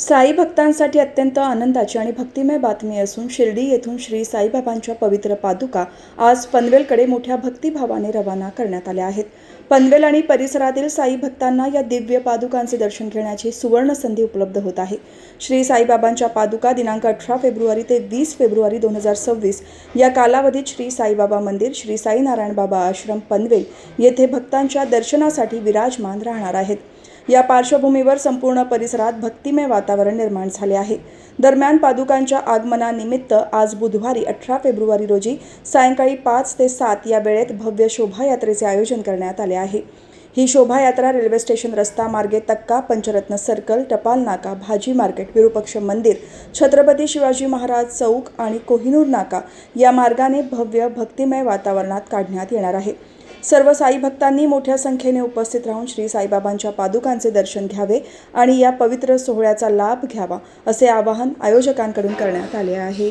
साई भक्तांसाठी अत्यंत आनंदाची आणि भक्तिमय बातमी असून शिर्डी येथून श्री साईबाबांच्या पवित्र पादुका आज पनवेलकडे मोठ्या भक्तिभावाने रवाना करण्यात आल्या आहेत. पनवेल आणि परिसरातील साई भक्तांना या दिव्य पादुकांचे दर्शन घेण्याची सुवर्ण संधी उपलब्ध होत आहे. श्री साईबाबांच्या पादुका दिनांक अठरा फेब्रुवारी ते वीस फेब्रुवारी दोन हजार सव्वीस या कालावधीत श्री साईबाबा मंदिर श्री साईनारायण बाबा आश्रम पनवेल येथे भक्तांच्या दर्शनासाठी विराजमान राहणार आहेत. या पार्श्वभूमीवर संपूर्ण परिसरात भक्तिमय वातावरण निर्माण झाले आहे. दरम्यान पादुकांच्या आगमनानिमित्त आज बुधवारी अठरा फेब्रुवारी रोजी सायंकाळी पाच ते सात या वेळेत भव्य शोभायात्रेचे आयोजन करण्यात आले आहे. ही शोभायात्रा रेल्वे स्टेशन रस्ता मार्गे तक्का पंचरत्न सर्कल टपाल नाका भाजी मार्केट विरूपक्ष मंदिर छत्रपती शिवाजी महाराज चौक आणि कोहिनूर नाका या मार्गाने भव्य भक्तिमय वातावरणात काढण्यात येणार आहे. सर्व साई भक्तांनी मोठ्या संख्येने उपस्थित राहून श्री साईबाबांच्या पादुकांचे दर्शन घ्यावे आणि या पवित्र सोहळ्याचा लाभ घ्यावा असे आवाहन आयोजकांकडून करण्यात आले आहे.